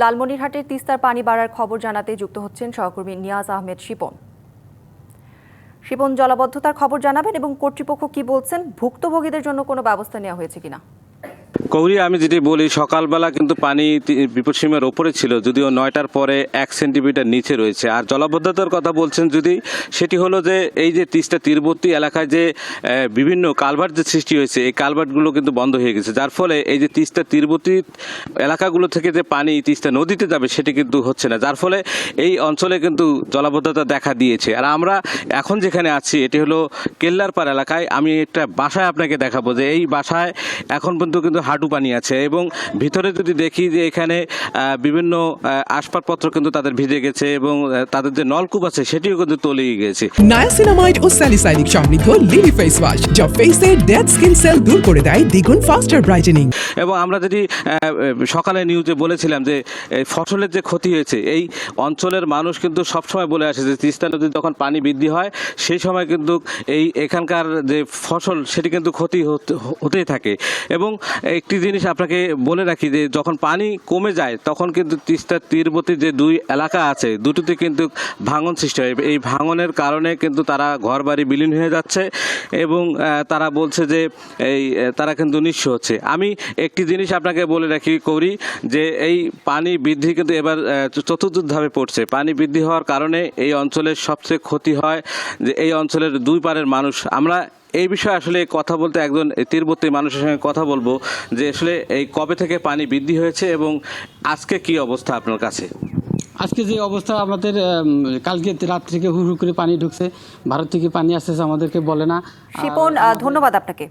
লালমনিরহাটের তিস্তার পানি বাড়ার খবর জানাতে যুক্ত হচ্ছেন সহকর্মী নিয়াজ আহমেদ শিপন। শিপন, জলাবদ্ধতার খবর জানাবেন এবং কর্তৃপক্ষ কি বলছেন? ভুক্তভোগীদের জন্য কোনো ব্যবস্থা নেওয়া হয়েছে কিনা? কৌরি, আমি যেটি বলি, সকালবেলা কিন্তু পানি বিপদসীমার ওপরে ছিল, যদিও নয়টার পরে এক সেন্টিমিটার নিচে রয়েছে। আর জলাবদ্ধতার কথা বলছেন যদি, সেটি হলো যে, এই যে তিস্তা তীরবর্তী এলাকায় যে বিভিন্ন কালভার্ট যে সৃষ্টি হয়েছে, এই কালভার্টগুলো কিন্তু বন্ধ হয়ে গেছে। যার ফলে এই যে তিস্তা তীরবর্তী এলাকাগুলো থেকে যে পানি তিস্তা নদীতে যাবে, সেটি কিন্তু হচ্ছে না। যার ফলে এই অঞ্চলে কিন্তু জলাবদ্ধতা দেখা দিয়েছে। আর আমরা এখন যেখানে আছি, এটি হলো কেল্লারপাড় এলাকায়। আমি একটা বাসায় আপনাকে দেখাবো যে, এই বাসায় এখন পর্যন্ত কিন্তু হাঁটু পানি আছে এবং ভিতরে যদি দেখি যে এখানে বিভিন্ন আসবাবপত্র কিন্তু তাদের ভিজে গেছে এবং তাদের যে নলকূপ আছে সেটিও কিন্তু তলিয়ে গেছে। নায়াসিনামাইড ও স্যালিসাইনিক সমৃদ্ধ লিলি ফেস ওয়াশ যা ফেসের ডেড স্কিন সেল দূর করে দেয় দ্বিগুণ ফাস্টার ব্রাইটেনিং এবং আমরা যদি সকালে নিউজে বলেছিলাম যে ফসলের যে ক্ষতি হয়েছে এই অঞ্চলের মানুষ কিন্তু সবসময় বলে আসে যে তিস্তা নদীর যখন পানি বৃদ্ধি হয় সেই সময় কিন্তু এই এখানকার যে ফসল সেটি কিন্তু ক্ষতি হতে- হতেই থাকে। এবং একটি জিনিস আপনাকে বলে রাখি যে যখন পানি কমে যায় তখন কিন্তু তিস্তার তীরবর্তী যে দুই এলাকা আছে দুটিতে কিন্তু ভাঙন সৃষ্টি হয়। এই ভাঙনের কারণে কিন্তু তারা ঘরবাড়ি বিলীন হয়ে যাচ্ছে এবং তারা বলছে যে এই তারা কিন্তু নিঃস্ব হচ্ছে। আমি একটি জিনিস আপনাকে বলে রাখি করি যে এই পানি বৃদ্ধি কিন্তু এবার আহ, চতুর্থ ধাপে পড়ছে। পানি বৃদ্ধি হওয়ার কারণে এই অঞ্চলের সবচেয়ে ক্ষতি হয় যে এই অঞ্চলের দুই পারের মানুষ। আমরা এই বিষয়ে আসলে কথা বলতে একজন তীরবর্তী মানুষের সঙ্গে কথা বলব যে আসলে এই কবে থেকে পানি বৃদ্ধি হয়েছে এবং আজকে কি অবস্থা আপনার কাছে? আজকে যে অবস্থা আমাদের কালকে রাত থেকে হুড় করে পানি ঢুকছে ভারত থেকে পানি আসতেছে আমাদেরকে বলে না। শিপন ধন্যবাদ আপনাকে।